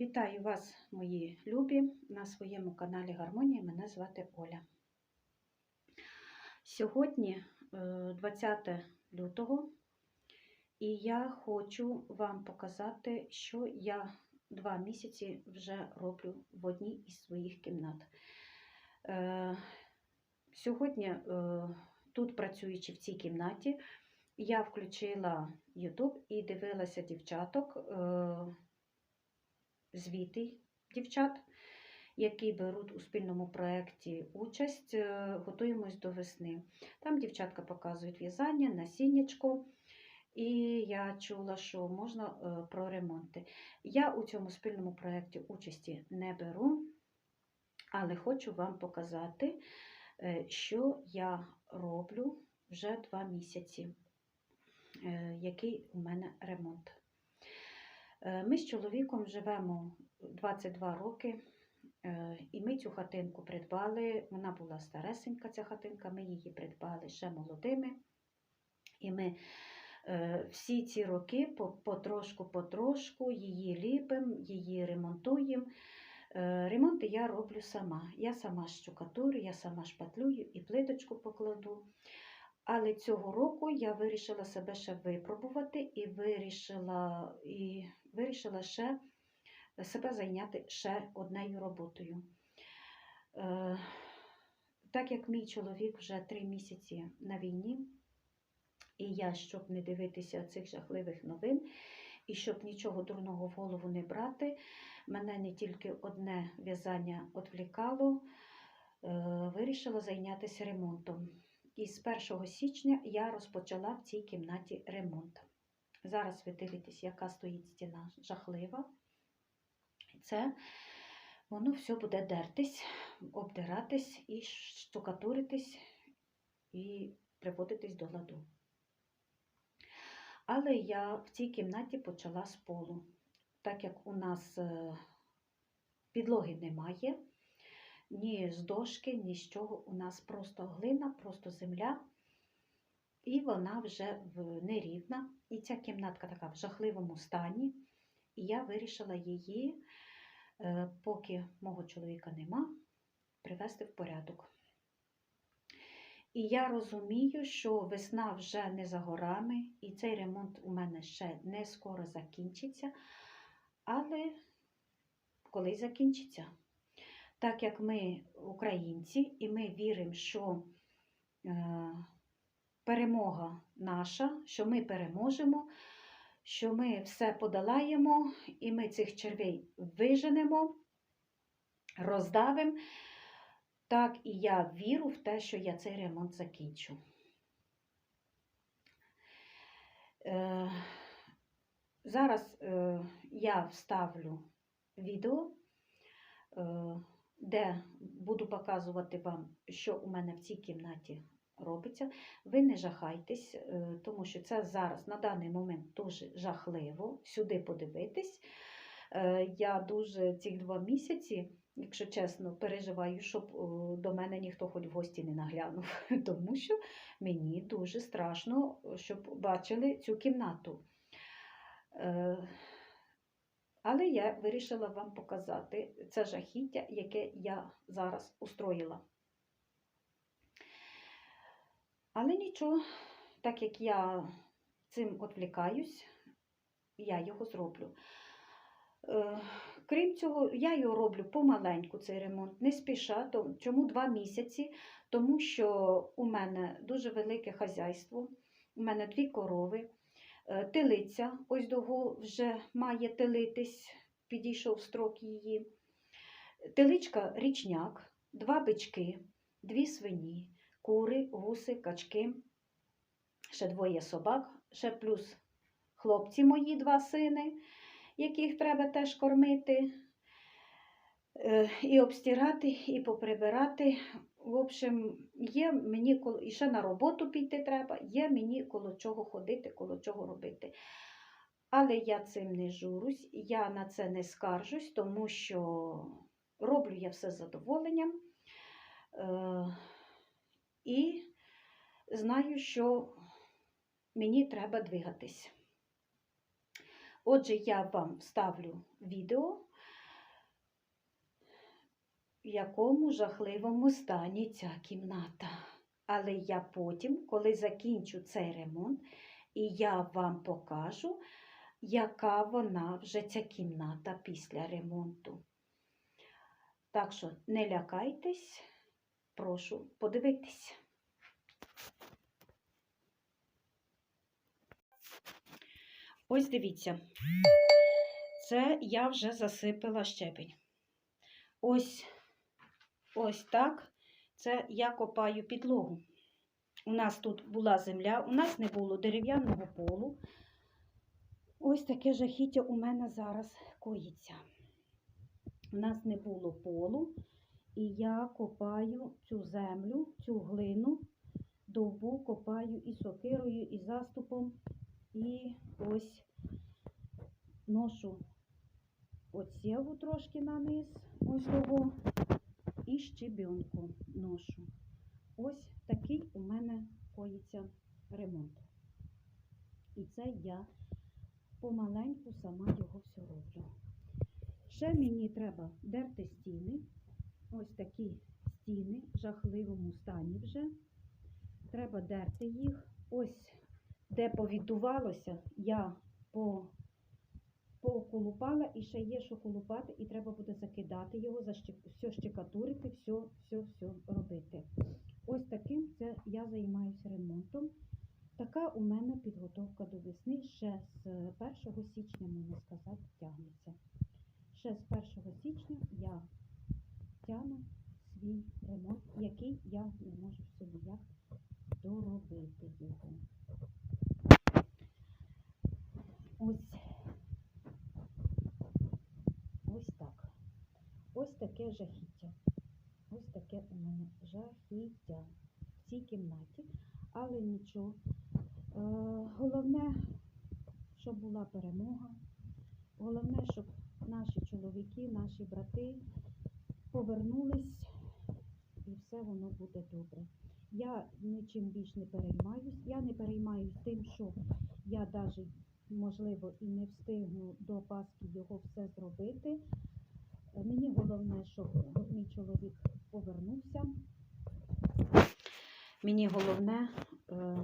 Вітаю вас, мої любі, на своєму каналі Гармонія. Мене звати Оля. Сьогодні е, 20 лютого, і я хочу вам показати, що я два місяці вже роблю в одній із своїх кімнат. Е, Сьогодні, е, тут працюючи в цій кімнаті, я включила YouTube і дивилася дівчаток. Звіти дівчат, які беруть у спільному проєкті участь, е, готуємось до весни. Там дівчатка показують в'язання, насіннячко. І я чула, що можна е, про ремонти. Я у цьому спільному проєкті участі не беру, але хочу вам показати, е, що я роблю вже два місяці, який у мене ремонт. Е, Ми з чоловіком живемо 22 роки, е, і ми цю хатинку придбали. Вона була старесенька, ця хатинка, ми її придбали ще молодими. І ми е, всі ці роки по- потрошку-потрошку її ліпимо, її ремонтуємо. Ремонти я роблю сама. Я сама щукатурю, я сама шпатлюю і плиточку покладу. Але цього року я вирішила себе ще випробувати і вирішила, і вирішила ще себе зайняти ще однею роботою. Е, так як мій чоловік вже три місяці на війні, і я, щоб не дивитися цих жахливих новин, і щоб нічого дурного в голову не брати, мене не тільки одне в'язання відвлікало, е, вирішила зайнятися ремонтом. І з 1 січня я розпочала в цій кімнаті ремонт. Зараз ви дивитесь, яка стоїть стіна жахлива. Це воно все буде дертись, обдиратись і штукатуритись і приводитись до ладу. Але я в цій кімнаті почала з полу. Так як у нас е, підлоги немає, ні з дошки, ні з чого. У нас просто глина, просто земля, і вона вже нерівна. І ця кімнатка така в жахливому стані. І я вирішила її, е, поки мого чоловіка нема, привести в порядок. І я розумію, що весна вже не за горами, і цей ремонт у мене ще не скоро закінчиться. Але коли закінчиться? Так як ми українці, і ми віримо, що е, перемога наша, що ми переможемо, що ми все подолаємо, і ми цих червей виженемо, роздавимо. Так і я вірю в те, що я цей ремонт закінчу. Е, зараз е, я вставлю відео, е, де буду показувати вам, що у мене в цій кімнаті робиться. Ви не жахайтесь, е, тому що це зараз на даний момент дуже жахливо сюди подивитись. Е, Я дуже ці два місяці, якщо чесно, переживаю, щоб до мене ніхто хоч в гості не наглянув, тому що мені дуже страшно, щоб бачили цю кімнату. Е, Але я вирішила вам показати це жахіття, яке я зараз устроїла. Але нічого, так як я цим відвлікаюсь, я його зроблю. Е, Крім цього, я його роблю помаленьку, цей ремонт, не спіша. Чому два місяці? Тому що у мене дуже велике хазяйство, у мене дві корови, е, телиця, ось дого вже має телитись, підійшов строк її. Теличка річняк, два бички, дві свині, кури, гуси, качки, ще двоє собак, ще плюс хлопці мої два сини, яких треба теж кормити, е, і обстирати, і поприбирати. В общем, є мені і ще на роботу піти треба, є мені коло чого ходити, коло чого робити. Але я цим не журусь, я на це не скаржусь, тому що роблю я все з задоволенням. І знаю, що мені треба двигатись. Отже, я вам вставлю відео, в якому жахливому стані ця кімната. Але я потім, коли закінчу цей ремонт, і я вам покажу, яка вона вже ця кімната після ремонту. Так що не лякайтесь, прошу подивитись. Ось дивіться, це я вже засипала щебень. Ось, ось так. Це я копаю підлогу. У нас тут була земля, у нас не було дерев'яного полу. Ось таке жахіття у мене зараз коїться. У нас не було полу, і я копаю цю землю, цю глину, довбу копаю і сокирою, і заступом, і ось ношу оцєву трошки на низ, ось того, і щебенку ношу. Ось такий у мене коїться ремонт. І це я помаленьку сама його все роблю. Ще мені треба дерти стіни. Ось такі стіни в жахливому стані вже. Треба дерти їх. Ось де повідувалося, я по, поколупала і ще є, що колупати, і треба буде закидати його, все щекатурити, все, все, все робити. Ось таким це я займаюся ремонтом. Така у мене підготовка до весни ще з 1 січня, можна сказати, тягнеться. Ще з 1 січня я свій ремонт, який я не можу собі як доробити його. Ось. Ось так. Ось таке жахіття. Ось таке у мене жахіття в цій кімнаті, але нічого. Е, головне, щоб була перемога. Головне, щоб наші чоловіки, наші брати повернулись і все воно буде добре. Я нічим більш не переймаюсь. Я не переймаюсь тим, що я навіть, можливо, і не встигну до Пасхи його все зробити. Мені головне, щоб мій чоловік повернувся. Мені головне, е,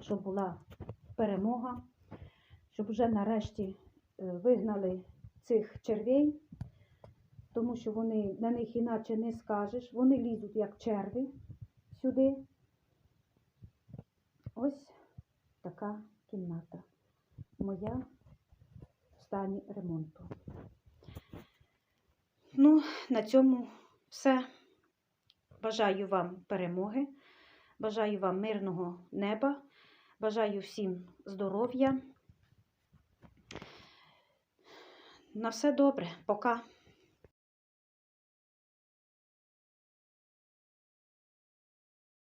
щоб була перемога, щоб вже нарешті е, вигнали цих червей, тому що вони на них іначе не скажеш. Вони лізуть як черві сюди. Ось така кімната. Моя в стані ремонту. Ну, на цьому все. Бажаю вам перемоги, бажаю вам мирного неба, бажаю всім здоров'я. На все добре, пока.